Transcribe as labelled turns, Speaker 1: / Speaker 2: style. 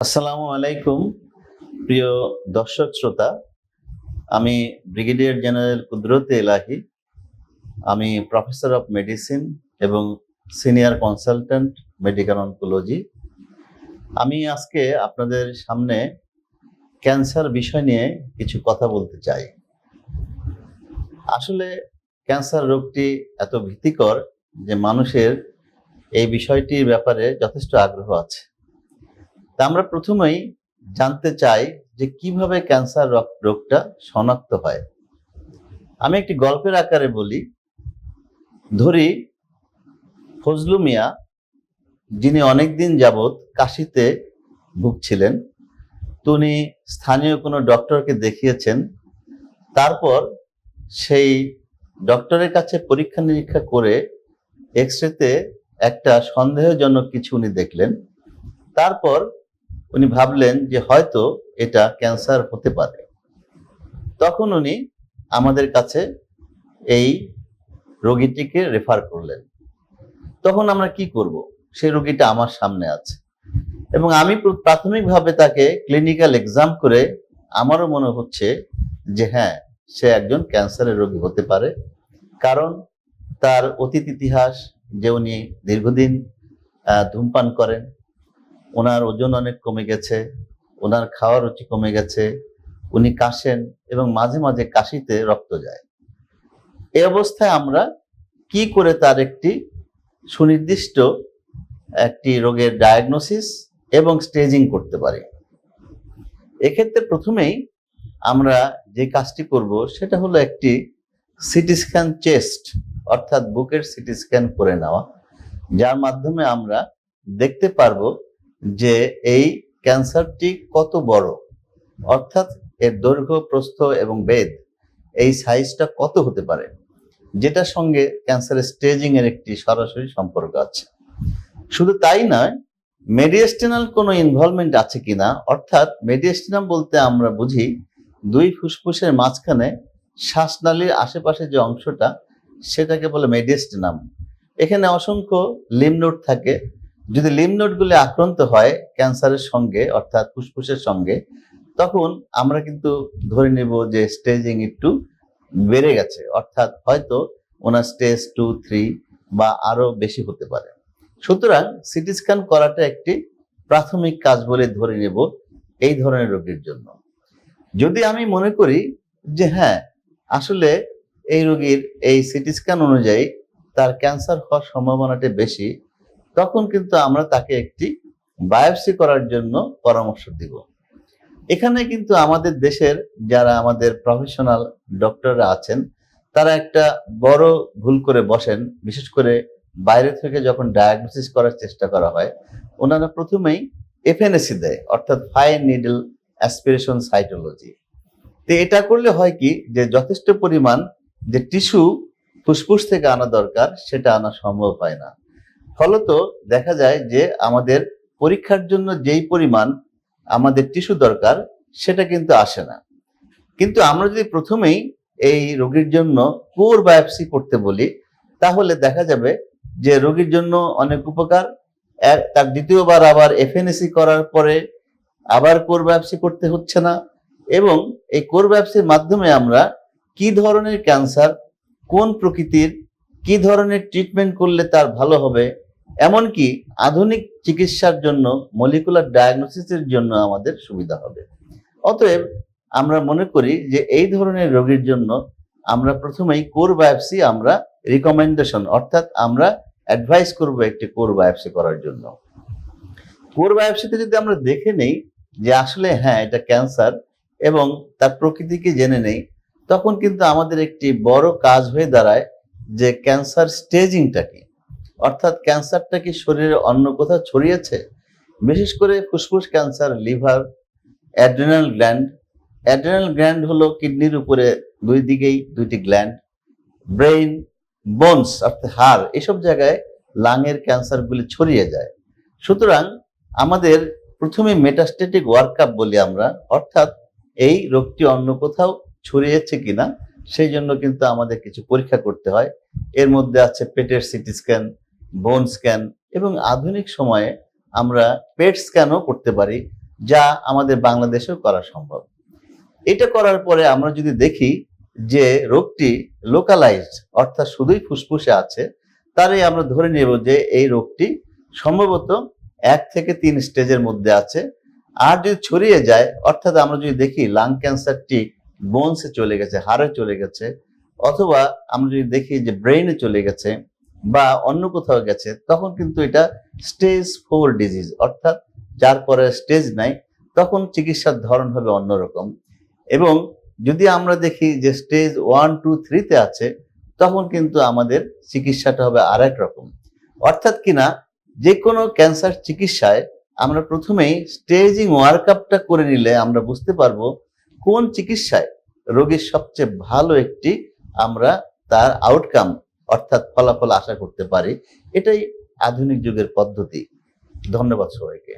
Speaker 1: আসসালামু আলাইকুম, প্রিয় দর্শক শ্রোতা। আমি ব্রিগেডিয়ার জেনারেল কুদরতে এলাহি। আমি প্রফেসর অফ মেডিসিন এবং সিনিয়র কনসালট্যান্ট মেডিকেল অনকোলজি। আমি আজকে আপনাদের সামনে ক্যান্সার বিষয় নিয়ে কিছু কথা বলতে চাই। আসলে ক্যান্সার রোগটি এত ভীতিকর যে মানুষের এই বিষয়টির ব্যাপারে যথেষ্ট আগ্রহ আছে। তা আমরা প্রথমেই জানতে চাই যে কীভাবে ক্যান্সার রোগ- রোগটা শনাক্ত হয়। আমি একটি গল্পের আকারে বলি। ধরি, ফজলু মিয়া, যিনি অনেকদিন যাবৎ কাশিতে ভুগছিলেন, তিনি স্থানীয় কোনো ডক্টরকে দেখিয়েছেন। তারপর সেই ডক্টরের কাছে পরীক্ষা নিরীক্ষা করে এক্স রেতে একটা সন্দেহজনক কিছু উনি দেখলেন। তারপর উনি ভাবলেন যে হয়তো এটা ক্যান্সার হতে পারে। তখন উনি আমাদের কাছে এই রোগীটিকে রেফার করলেন। তখন আমরা কি করব? সেই রোগীটা আমার সামনে আছে। এবং আমি প্রাথমিকভাবে তাকে ক্লিনিক্যাল এক্সাম করে আমারও মনে হচ্ছে যে হ্যাঁ সে একজন ক্যান্সারের রোগী হতে পারে। কারণ তার অতীত ইতিহাস যে উনি দীর্ঘদিন ধূমপান করেন ওনার ওজন অনেক কমে গেছে, ওনার খাওয়ার রুচি কমে গেছে, উনি কাশেন এবং মাঝে মাঝে কাশিতে রক্ত যায়। এই অবস্থায় আমরা কি করে তার একটি সুনির্দিষ্ট একটি রোগের ডায়াগনোসিস এবং স্টেজিং করতে পারি? এক্ষেত্রে প্রথমেই আমরা যে কাজটি করব সেটা হলো একটি সিটি স্ক্যান চেস্ট, অর্থাৎ বুকের সিটি স্ক্যান করে নেওয়া, যার মাধ্যমে আমরা দেখতে পারব যে এই ক্যান্সারটি কত বড়? অর্থাৎ এর দৈর্ঘ্য, প্রস্থ এবং বেদ এই সাইজটা কত হতে পারে? যেটার সঙ্গে ক্যান্সারের স্টেজিং এর একটি সরাসরি সম্পর্ক আছে। শুধু তাই নয় মেডিয়েস্টেনাল কোনো ইনভলভমেন্ট আছে কিনা? অর্থাৎ মেডিয়েস্টেনাম বলতে আমরা বুঝি দুই ফুসফুসের মাঝখানে শ্বাসনালীর আশেপাশে যে অংশটা, সেটাকে বলে মেডিয়েস্টেনাম এখানে অসংখ্য লিমনোড থাকে যদি লিম লিমনোডগুলি আক্রান্ত হয় ক্যান্সারের সঙ্গে, অর্থাৎ ফুসফুসের সঙ্গে, তখন আমরা কিন্তু ধরে নেব যে স্টেজিং একটু বেড়ে গেছে। অর্থাৎ হয়তো ওনার স্টেজ টু থ্রি বা আরও বেশি হতে পারে। সুতরাং সিটি স্ক্যান করাটা একটি প্রাথমিক কাজ বলে ধরে নেব এই ধরনের রোগীর জন্য। যদি আমি মনে করি যে হ্যাঁ আসলে এই রোগীর এই সিটি স্ক্যান অনুযায়ী তার ক্যান্সার হওয়ার সম্ভাবনাটা বেশি তখন কিন্তু আমরা তাকে একটি বায়োপসি করার জন্য পরামর্শ দিব। এখানে কিন্তু আমাদের দেশের যারা আমাদের প্রফেশনাল ডক্টররা আছেন, তারা একটা বড় ভুল করে বসেন। বিশেষ করে বাইরে থেকে যখন ডায়াগনোসিস করার চেষ্টা করা হয়, ওনারা প্রথমেই এফএনএসি দেয়, অর্থাৎ ফাইন নিডল অ্যাসপিরেশন সাইটোলজি তো এটা করলে হয় কি যে, যথেষ্ট পরিমাণ যে টিস্যু ফুসফুস থেকে আনা দরকার, সেটা আনা সম্ভব হয় না। ফলত দেখা যায় যে আমাদের পরীক্ষার জন্য যেই পরিমাণ আমাদের টিস্যু দরকার, সেটা কিন্তু আসে না। কিন্তু আমরা যদি প্রথমেই এই রোগীর জন্য কোর বায়োপসি করতে বলি, তাহলে দেখা যাবে যে রোগীর জন্য অনেক উপকার। তার দ্বিতীয়বার আবার এফএনএসি করার পরে আবার কোর বায়োপসি করতে হচ্ছে না এবং এই কোর বায়োপসির মাধ্যমে আমরা কি ধরনের ক্যান্সার, কোন প্রকৃতির, কি ধরনের ট্রিটমেন্ট করলে তার ভালো হবে এমনকি আধুনিক চিকিৎসার জন্য মলিকুলার ডায়াগনোসিসের জন্য আমাদের সুবিধা হবে। অতএব আমরা মনে করি যে এই ধরনের রোগীর জন্য আমরা প্রথমেই কোর বায়োপসি আমরা রিকমেন্ডেশন অর্থাৎ আমরা অ্যাডভাইস করব একটি কোর বায়োপসি করার জন্য। কোর বায়োপসিতে যদি আমরা দেখে নেই যে আসলে হ্যাঁ এটা ক্যান্সার এবং তার প্রকৃতিকে জেনে নেই, তখন কিন্তু আমাদের একটি বড় কাজ হয়ে দাঁড়ায় যে ক্যান্সার স্টেজিংটা কি অর্থাৎ ক্যান্সারটা কি শরীরে অন্য কোথাও ছড়িয়েছে? বিশেষ করে ফুসফুস, cancer, liver, adrenal gland. Adrenal gland হলো কিডনির উপরে দুই দিকেই দুইটি গ্ল্যান্ড। ব্রেইন, বোনস, অর্থাৎ হাড়, এসব জায়গায় লাংয়ের ক্যান্সারগুলি ছড়িয়ে যায়। সুতরাং আমাদের প্রথমে মেটাস্টেটিক ওয়ার্কআপ বলি আমরা, অর্থাৎ এই রোগটি অন্য কোথাও ছড়িয়েছে কিনা, সেই জন্য কিন্তু আমাদের কিছু পরীক্ষা করতে হয়। এর মধ্যে আছে পেটের সিটি স্ক্যান বোন স্ক্যান এবং আধুনিক সময়ে আমরা পেট স্ক্যানও করতে পারি, যা আমাদের বাংলাদেশেও করা সম্ভব। এটা করার পরে আমরা যদি দেখি যে রোগটি লোকালাইজড অর্থাৎ শুধুই ফুসফুসে আছে, তাহলে আমরা ধরে নেব যে এই রোগটি সম্ভবত এক থেকে তিন স্টেজের মধ্যে আছে। আর যদি ছড়িয়ে যায়, অর্থাৎ আমরা যদি দেখি লাং ক্যান্সারটি বোনসে চলে গেছে হাড়ে চলে গেছে, অথবা আমরা যদি দেখি যে ব্রেইনে চলে গেছে বা অন্য কোথাও গেছে, তখন কিন্তু এটা স্টেজ ফোর ডিজিজ অর্থাৎ যার পরে স্টেজ নাই, তখন চিকিৎসার ধরন হবে অন্যরকম এবং যদি আমরা দেখি যে স্টেজ ওয়ান টু থ্রিতে আছে, তখন কিন্তু আমাদের চিকিৎসাটা হবে আর এক রকম। অর্থাৎ কিনা, যে কোনো ক্যান্সার চিকিৎসায় আমরা প্রথমেই স্টেজিং ওয়ার্কআপটা করে নিলে আমরা বুঝতে পারব কোন চিকিৎসায় রোগীর সবচেয়ে ভালো একটি আমরা তার আউটকাম অর্থাৎ ফলাফল আশা করতে পারি। এটাই আধুনিক যুগের পদ্ধতি। ধন্যবাদ সবাইকে।